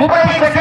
முப்பத்தி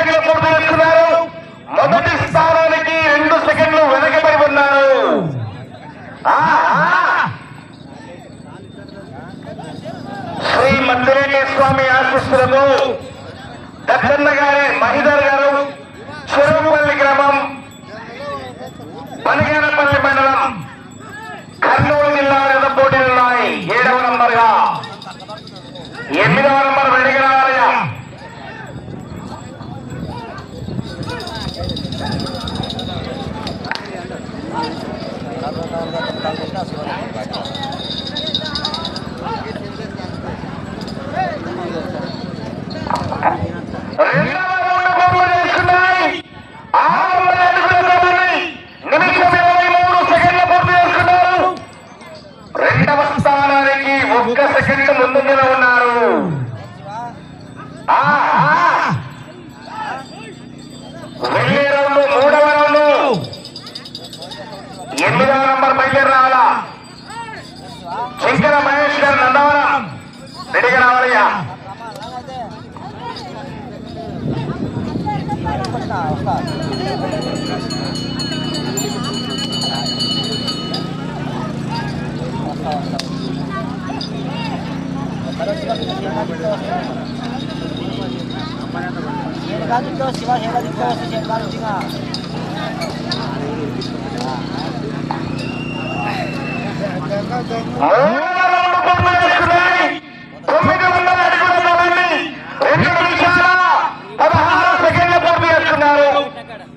Sheldon si రెండు నిమిషాల పదహారు సెకండ్ల పూర్తి చేస్తున్నారు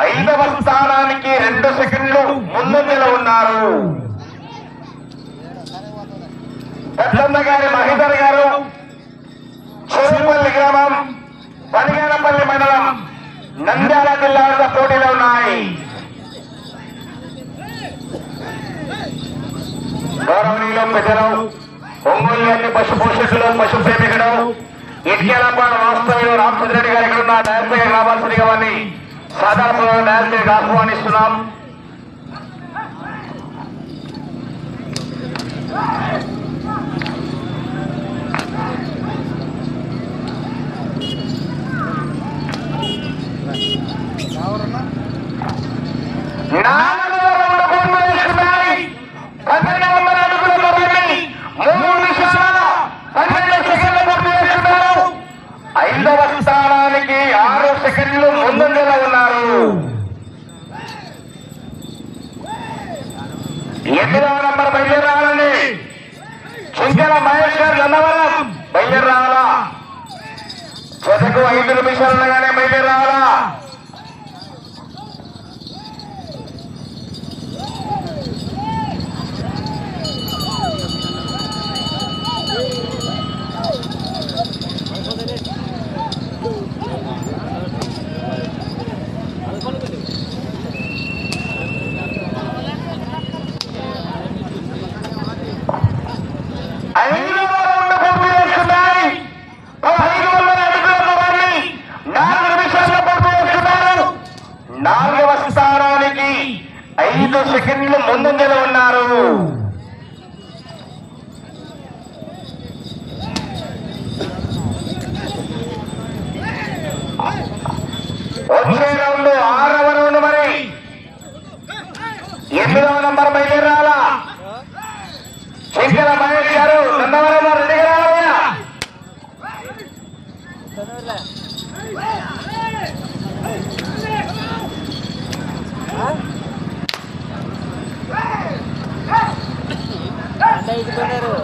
ఐదవ స్థానానికి రెండు సెకండ్లు ముందంజలో ఉన్నారు పెద్దమ్మ గారి మహేందర్ గారు చెరుపల్లి గ్రామం నంద్యాల జిల్లాలో పోటీలో ఉన్నాయి. గౌరవనీయులు పెట్టడం ఒంగోలు పశు పోషకులు పశు ప్రేమికుడు ఇటుకేలపాడు వాస్తవ్యులు రామచంద్రెడ్డి గారు ఇక్కడ ఉన్న డయాస్పీకి రావాల్సింది కావాలని సాధారణ డైరెక్టర్ ఆహ్వానిస్తున్నాం. தாவரம்னா నాలుగవ స్థానానికి ఐదు సెకండ్లు ముందంజలో ఉన్నారు వచ్చే రౌండ్ ఆరవ రౌండ్ మరి. ఎనిమిదవ నంబర్ బయలుదేరాలా. శంకర మహేష్ గారు నందవరం రెడ్డి గారు అంటే అన్న ఇదిపోయినారు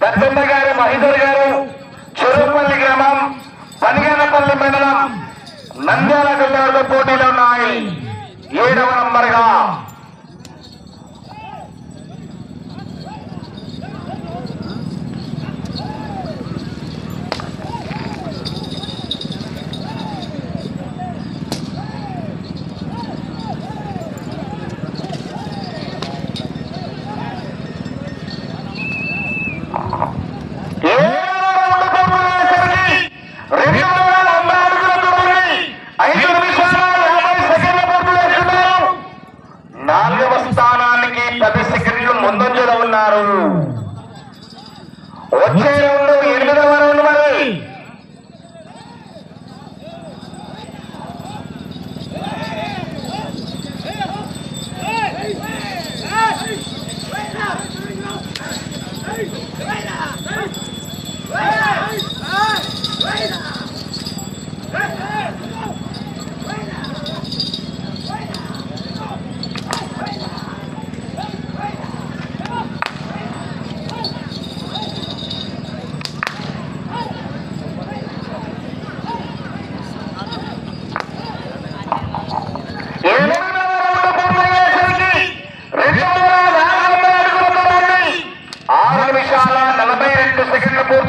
బచ్చమ్మ గారు మహిదూర్ గారు చెరుపల్లి గ్రామం పనిగనపల్లి మండలం నంద్యాల జిల్లాలో పోటీలు ఉన్నాయి. ఏడవ నంబర్గా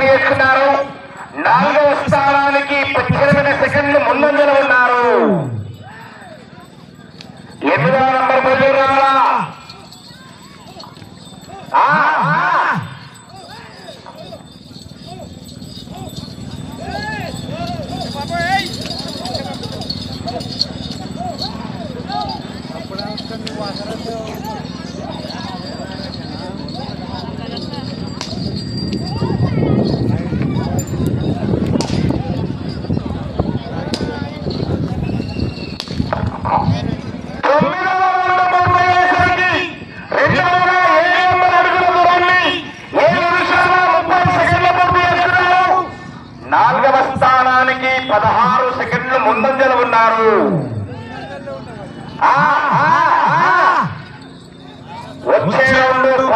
చేసుకున్నారు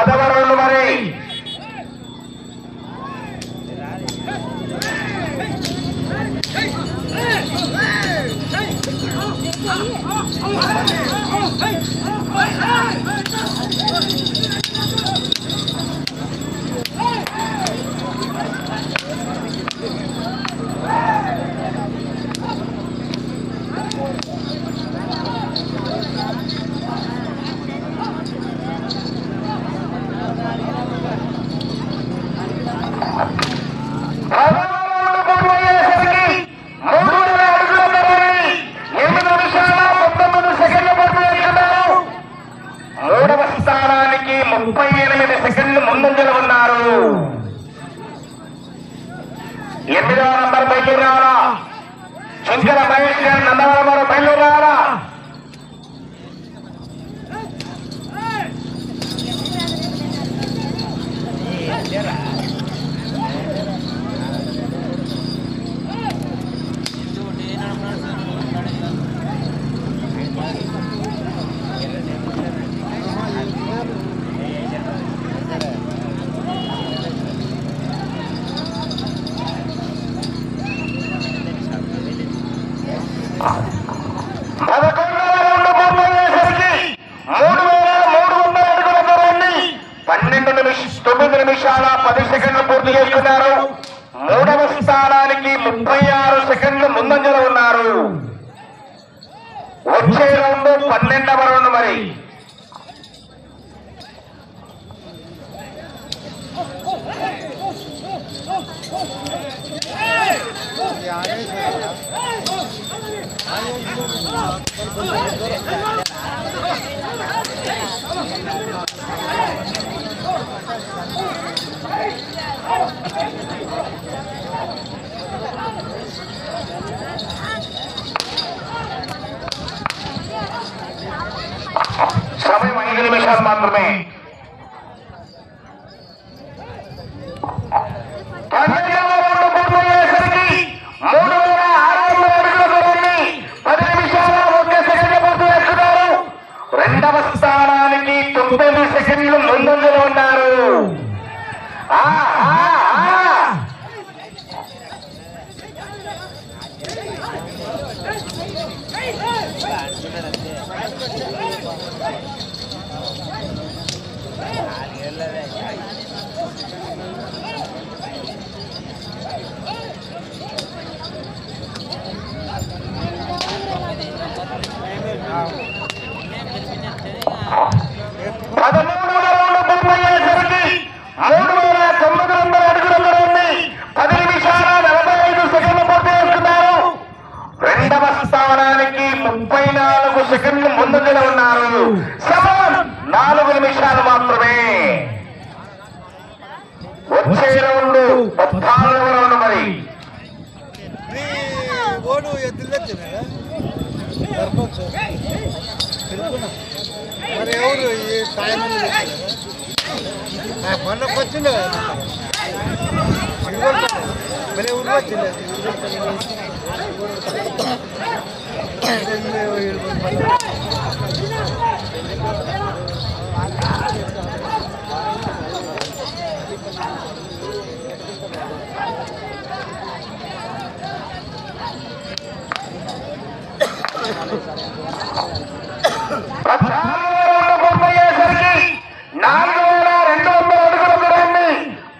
¡Adiós! తొమ్మిది నిమిషాల పది సెకండ్లు పూర్తి చేసుకున్నారు మూడవ స్థానానికి ముప్పై ఆరు సెకండ్లు ముందంజలో ఉన్నారు వచ్చే రౌండ్ పన్నెండవ రౌండ్ మరి సమయం ఐదు నిమిషాలు మాత్రమే. రెండవ స్థానానికి తొమ్మిది సెకండ్లు ముందంజలు ఆ నిమిషాలు మాత్రమే వచ్చే రౌండ్ పద్నాలుగు రౌండ్ మరి ఎద్దులు మరి ఎవరు ఈ టైం నా వచ్చిండే మరి ఊరు వచ్చిండే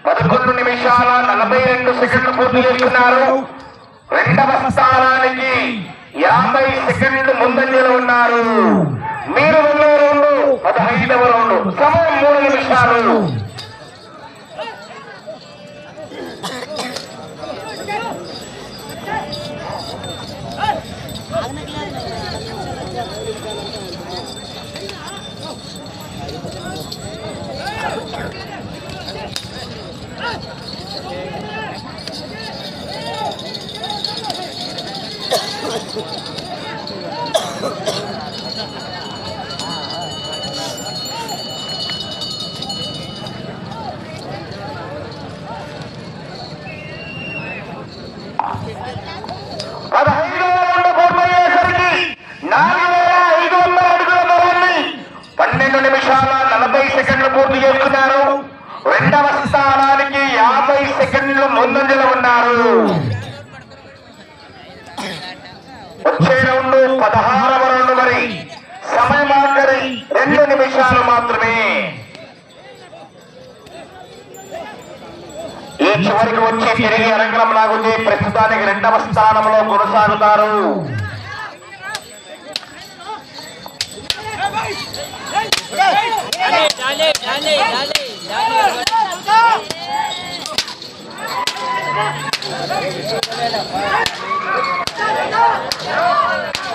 పదకొండు నిమిషాల నలభై రెండు సెకండ్లు పూర్తి చేస్తున్నారు రెండవ స్థానానికి యాభై సెకండ్లు ముందంజలో ఉన్నారు మీరు రెండవ రౌండ్ పదహైదవ రౌండ్ సమయం మూడు నిమిషాలు పదహారవ రెండు మరి. సమయం ఆఖరి రెండు నిమిషాలు మాత్రమే. ఈ చివరికి వచ్చి తిరిగి అరంగం లాగుంది. ప్రస్తుతానికి రెండవ స్థానంలో కొనసాగుతారు.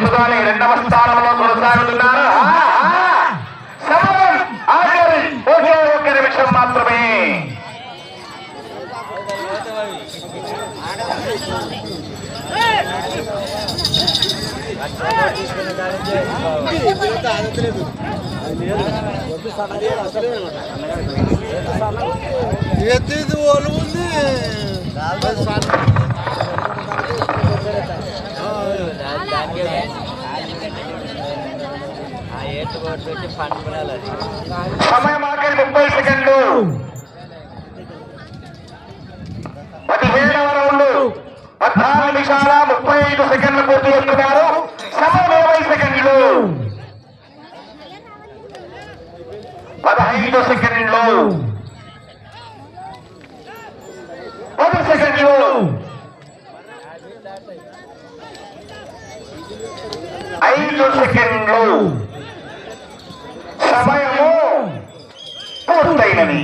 ప్రస్తుతానికి రెండవ స్థానంలో కొనసాగుతున్నారు. ఒకే నిమిషం మాత్రమే. ఇది ఓలు ఉంది సమయం ఆఖరి ముప్పై సెకండ్లు పదిహేడవ రౌండ్ పద్నాలుగు నిమిషాల ముప్పై ఐదు సెకండ్లు పూర్తి చేస్తున్నారు సమయం ఇరవై సెకండ్లు పదహైదు సెకండ్లు పది సెకండ్లు ఐదు సెకండ్లు. పూర్తయినది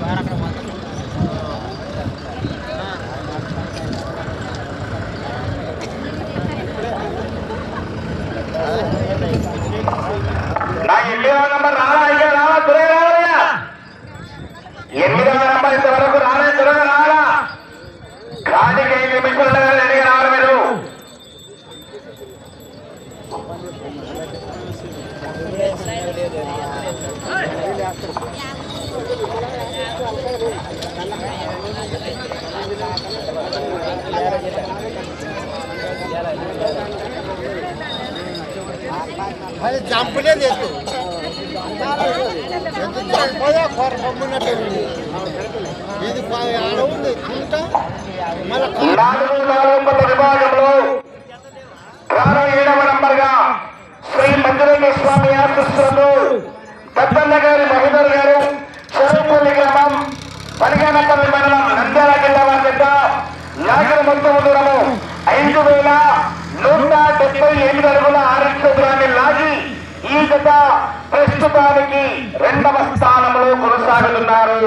నా వందల విభాగంలో రాను ఏడవ నంబర్గా శ్రీ మంజురేంద్ర స్వామి ఆశిస్తులతో పెద్దన్న గారి మహిదర్ గారు చెరువుపల్లి గ్రామం పనిగానపల్లి మండలం నంద్యాల జిల్లా వారి చేత నాగర మొత్తం దూరము ఐదు వేల నూట డెబ్బై ఎనిమిది అడుగుల ఆరక్ష దూరాన్ని లాగి ఈ జత ప్రస్తుతానికి రెండవ స్థానంలో కొనసాగుతున్నారు.